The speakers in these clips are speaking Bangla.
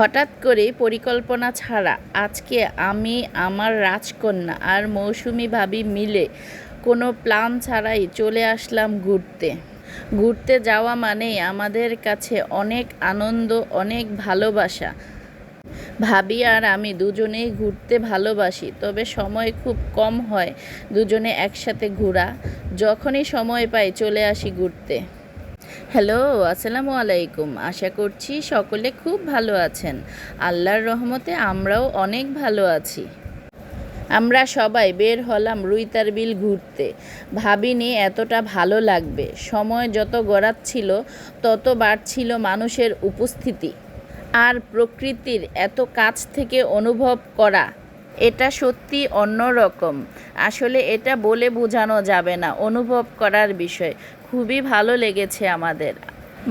হঠাৎ করে পরিকল্পনা ছাড়া আজকে আমি, আমার রাজকন্যা আর মৌসুমি ভাবি মিলে কোনো প্ল্যান ছাড়াই চলে আসলাম ঘুরতে। ঘুরতে যাওয়া মানেই আমাদের কাছে অনেক আনন্দ, অনেক ভালোবাসা। ভাবি আর আমি দুজনেই ঘুরতে ভালোবাসি, তবে সময় খুব কম হয় দুজনে একসাথে ঘোরা। যখনই সময় পাই চলে আসি ঘুরতে। হ্যালো, আসসালামু আলাইকুম। আশা করছি সকলে খুব ভালো আছেন। আল্লাহর রহমতে আমরাও অনেক ভালো আছি। আমরা সবাই বের হলাম রুইতার বিল ঘুরতে। ভাবিনি এতটা ভালো লাগবে। সময় যত গড়াচ্ছিল, তত বাড়ছিল মানুষের উপস্থিতি। আর প্রকৃতির এত কাছ থেকে অনুভব করা, এটা সত্যি অন্যরকম। আসলে এটা বলে বোঝানো যাবে না, অনুভব করার বিষয়। খুবই ভালো লেগেছে আমাদের।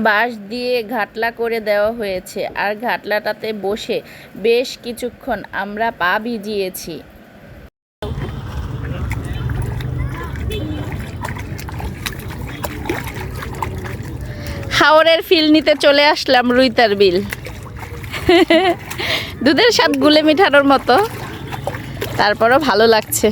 বাঁশ দিয়ে ঘাটলা করে দেওয়া হয়েছে, আর ঘাটলাটাতে বসে বেশ কিছুক্ষণ আমরা পা ভিজিয়েছি। হাওরের ফিল নিতে চলে আসলাম রুইতার বিল। দুধের স্বাদ গুলে মিঠানোর মতো। তারপরও ভালো লাগছে।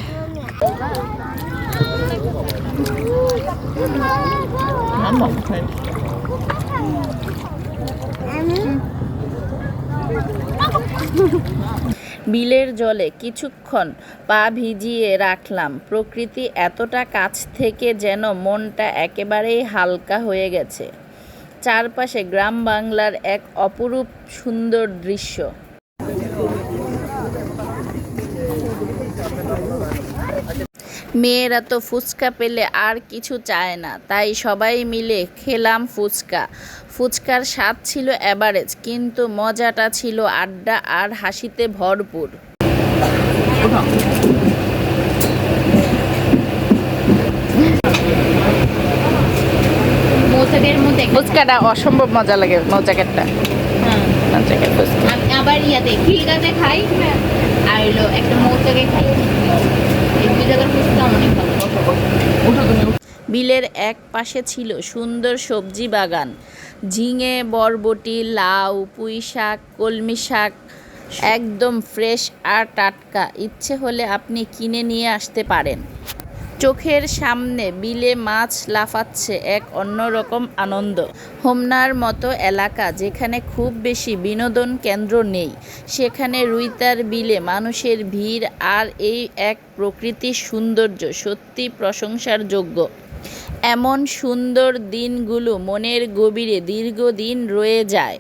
বিলের জলে কিছুক্ষণ পা ভিজিয়ে রাখলাম। প্রকৃতি এতটা কাছ থেকে যেন মনটা একেবারেই হালকা হয়ে গেছে। চারপাশে গ্রাম বাংলার এক অপরূপ সুন্দর দৃশ্য। মেয়েরা তো ফুচকা পেলে আর কিছু চায় না তাই সবাই মিলে খেলাম ফুচকা। ফুচকার স্বাদ ছিল অ্যাভারেজ কিন্তু মজাটা ছিল আড্ডা আর হাসিতে ভরপুর। মৌচাকের মধ্যে ফুচকাটা অসম্ভব মজা লাগে হ্যাঁ। আ- আবার ইয়াতে খিলগাতে খাই আর একটা মৌচাকে খাই বিলের এক পাশে ছিল সুন্দর সবজি বাগান। ঝিঙে, বরবটি, লাউ পুঁই শাক কলমি শাক একদম ফ্রেশ আর টাটকা। ইচ্ছে হলে আপনি কিনে নিয়ে আসতে পারেন। চোখের সামনে বিলে মাছ লাফাচ্ছে এক অন্যরকম আনন্দ। হোমনার মতো এলাকা যেখানে খুব বেশি বিনোদন কেন্দ্র নেই, সেখানে রুইতার বিলে মানুষের ভিড় আর এই এক প্রকৃতির সৌন্দর্য সত্যি প্রশংসার যোগ্য এমন সুন্দর দিনগুলো মনের গভীরে দীর্ঘদিন রয়ে যায়।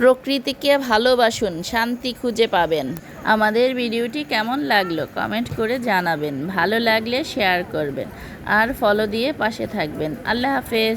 প্রকৃতিকে ভালোবাসুন, শান্তি খুঁজে পাবেন। আমাদের ভিডিওটি কেমন লাগল কমেন্ট করে জানাবেন, ভালো লাগলে শেয়ার করবেন, আর ফলো দিয়ে পাশে থাকবেন। আল্লাহ হাফেজ।